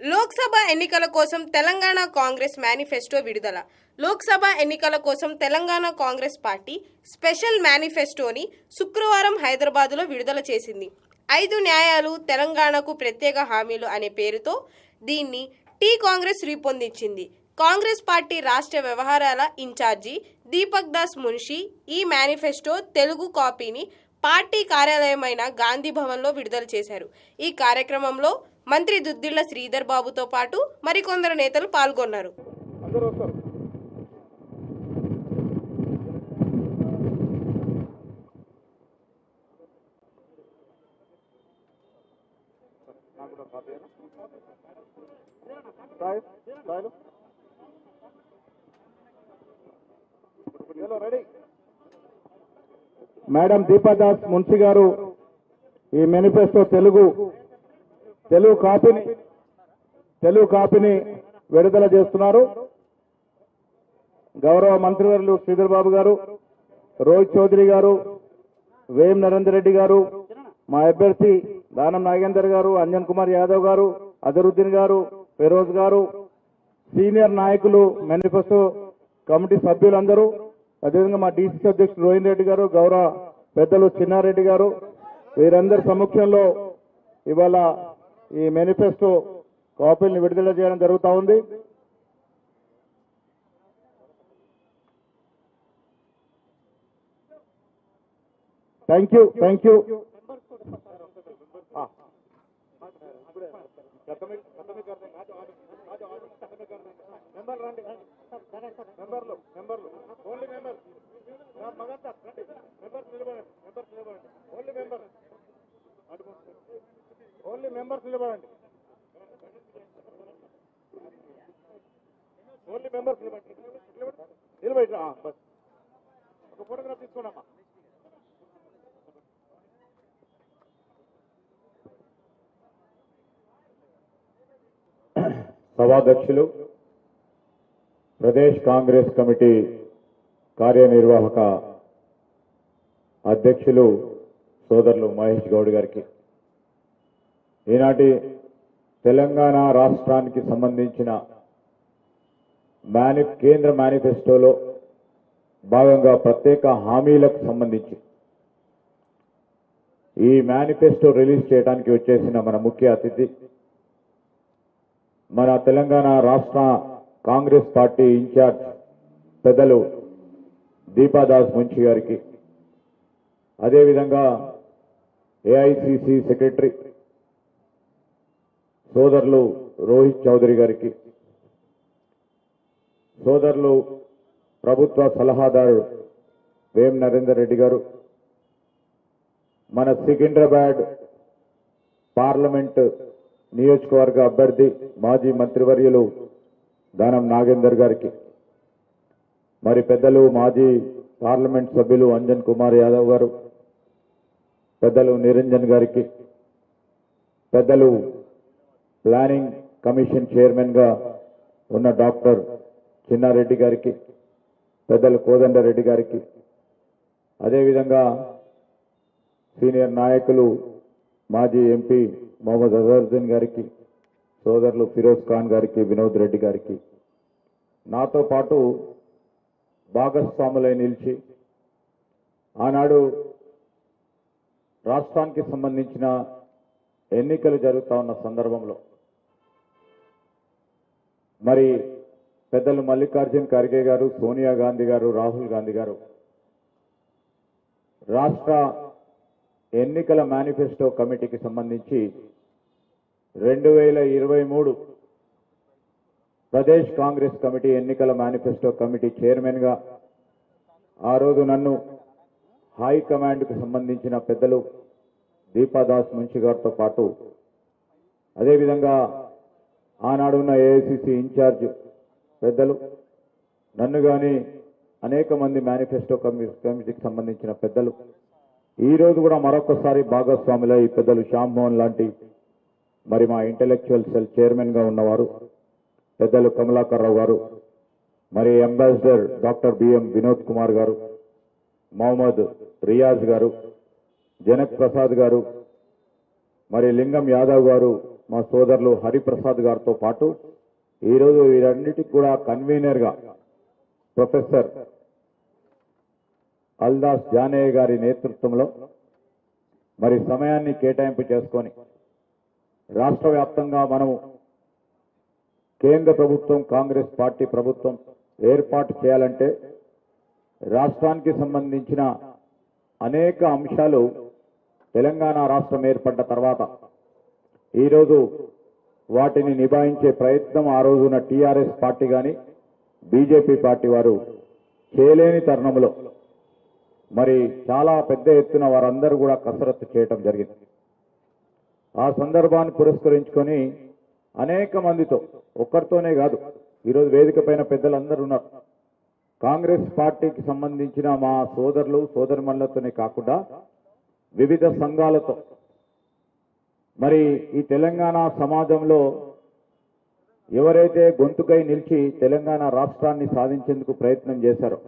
లోక్సభ ఎన్నికల కోసం తెలంగాణ కాంగ్రెస్ మేనిఫెస్టో విడుదల. లోక్సభ ఎన్నికల కోసం తెలంగాణ కాంగ్రెస్ పార్టీ స్పెషల్ మేనిఫెస్టోని శుక్రవారం హైదరాబాదులో విడుదల చేసింది. ఐదు న్యాయాలు తెలంగాణకు ప్రత్యేక హామీలు అనే పేరుతో దీన్ని టీ కాంగ్రెస్ రూపొందించింది. కాంగ్రెస్ పార్టీ రాష్ట్ర వ్యవహారాల ఇన్ఛార్జి దీపక్ దాస్ మున్షి ఈ మేనిఫెస్టో తెలుగు కాపీని పార్టీ కార్యాలయమైన గాంధీ భవన్లో విడుదల చేశారు. ఈ కార్యక్రమంలో మంత్రి దుద్దిళ్ళ శ్రీధర్ బాబుతో పాటు మరికొందరు నేతలు పాల్గొన్నారు. మేడం దీపాదాస్ మున్షి గారు ఈ మేనిఫెస్టో తెలుగు తెలుగు కాపీని తెలుగు కాపీని విడుదల చేస్తున్నారు. గౌరవ మంత్రివర్యులు శ్రీధర్ బాబు గారు రోహిత్ చౌదరి గారు వేం నరేందర్ రెడ్డి గారు మా అభ్యర్థి దానం నాగేందర్ గారు అంజన్ కుమార్ యాదవ్ గారు అజరుద్దీన్ గారు ఫిరోజ్ గారు సీనియర్ నాయకులు మేనిఫెస్టో కమిటీ సభ్యులందరూ అదేవిధంగా మా డీసీసీ అధ్యక్షుడు రోహిన్ రెడ్డి గారు గౌరవ పెద్దలు చిన్నారెడ్డి గారు వీరందరి సమక్షంలో ఇవాళ ఈ మేనిఫెస్టో కాపీలను విడుదల చేయడం జరుగుతూ ఉంది. Thank you thank you. మెంబర్లు మెంబర్లు ఓన్లీ మెంబర్ మగంతా రండి మెంబర్స్ నిలబడండి మెంబర్స్ నిలబడండి ఓన్లీ మెంబర్ ఓన్లీ మెంబర్స్ నిలబడండి ఓన్లీ మెంబర్స్ నిలబడండి నిలబడి బస్. ఒక ఫోటోగ్రాఫ్ తీసుకోండమ్మా. సభాధ్యక్షులు ప్రదేశ్ కాంగ్రెస్ కమిటీ కార్యనిర్వాహక అధ్యక్షులు సోదరులు మహేష్ గౌడ్ గారికి. ఈనాటి తెలంగాణ రాష్ట్రానికి సంబంధించిన మేని కేంద్ర మేనిఫెస్టోలో భాగంగా ప్రత్యేక హామీలకు సంబంధించి ఈ మేనిఫెస్టో రిలీజ్ చేయడానికి వచ్చేసిన మన ముఖ్య అతిథి మన తెలంగాణ రాష్ట్ర కాంగ్రెస్ పార్టీ ఇన్ఛార్జ్ పెద్దలు దీపాదాస్ మున్షి గారికి అదేవిధంగా ఏఐసిసి సెక్రటరీ సోదరులు రోహిత్ చౌదరి గారికి. సోదరులు ప్రభుత్వ సలహాదారు వేం నరేందర్ రెడ్డి గారు. మన సికింద్రాబాద్ పార్లమెంట్ నియోజకవర్గ అభ్యర్థి మాజీ మంత్రివర్యులు దానం నాగేందర్ గారికి. మరి పెద్దలు మాజీ పార్లమెంట్ సభ్యులు అంజన్ కుమార్ యాదవ్ గారు. పెద్దలు నిరంజన్ గారికి. పెద్దలు ప్లానింగ్ కమిషన్ చైర్మన్గా ఉన్న డాక్టర్ చిన్నారెడ్డి గారికి పెద్దలు కోదండరెడ్డి గారికి. అదేవిధంగా సీనియర్ నాయకులు మాజీ ఎంపీ మొహమ్మద్ అజరుద్దీన్ గారికి సోదరులు ఫిరోజ్ ఖాన్ గారికి వినోద్ రెడ్డి గారికి. నాతో పాటు భాగస్వాములై నిలిచి ఆనాడు రాష్ట్రానికి సంబంధించిన ఎన్నికలు జరుగుతూ ఉన్న సందర్భంలో మరి పెద్దలు మల్లికార్జున్ ఖర్గే గారు సోనియా గాంధీ గారు రాహుల్ గాంధీ గారు రాష్ట్ర ఎన్నికల మేనిఫెస్టో కమిటీకి సంబంధించి రెండు వేల ఇరవై మూడు ప్రదేశ్ కాంగ్రెస్ కమిటీ ఎన్నికల మేనిఫెస్టో కమిటీ చైర్మన్గా ఆ రోజు నన్ను హైకమాండ్కు సంబంధించిన పెద్దలు దీపాదాస్ మున్షి గారితో పాటు అదేవిధంగా ఆనాడున్న ఏఐసిసి ఇన్ఛార్జ్ పెద్దలు నన్ను కానీ అనేక మంది మేనిఫెస్టో కమిటీకి సంబంధించిన పెద్దలు ఈరోజు కూడా మరొకసారి భాగస్వాముల ఈ పెద్దలు శ్యామ్ మోహన్ లాంటి మరి మా ఇంటలెక్చువల్ సెల్ చైర్మన్గా ఉన్నవారు పెద్దలు కమలాకర్ రావు గారు మరి ambassador doctor B M Vinod Kumar గారు మహమ్మద్ రియాజ్ గారు జనక్ ప్రసాద్ గారు మరి లింగం యాదవ్ గారు మా సోదరులు హరిప్రసాద్ గారితో పాటు ఈరోజు వీరన్నిటికి కూడా కన్వీనర్గా ప్రొఫెసర్ అల్దాస్ జానయ్య గారి నేతృత్వంలో మరి సమయాన్ని కేటాయింపు చేసుకొని రాష్ట్ర వ్యాప్తంగా మనము కేంద్ర ప్రభుత్వం కాంగ్రెస్ పార్టీ ప్రభుత్వం ఏర్పాటు చేయాలంటే రాష్ట్రానికి సంబంధించిన అనేక అంశాలు తెలంగాణ రాష్ట్రం ఏర్పడ్డ తర్వాత ఈరోజు వాటిని నిభాయించే ప్రయత్నం ఆ రోజున టీఆర్ఎస్ పార్టీ కానీ బీజేపీ పార్టీ వారు చేయలేని తరుణంలో మరి చాలా పెద్ద ఎత్తున వారందరూ కూడా కసరత్తు చేయటం జరిగింది. ఆ సందర్భాన్ని పురస్కరించుకొని అనేక మందితో ఒక్కరితోనే కాదు ఈరోజు వేదిక పైన పెద్దలందరూ ఉన్నారు. కాంగ్రెస్ పార్టీకి సంబంధించిన మా సోదరులు సోదరిమణులతోనే కాకుండా వివిధ సంఘాలతో మరి ఈ తెలంగాణ సమాజంలో ఎవరైతే గొంతుకై నిలిచి తెలంగాణ రాష్ట్రాన్ని సాధించేందుకు ప్రయత్నం చేశారో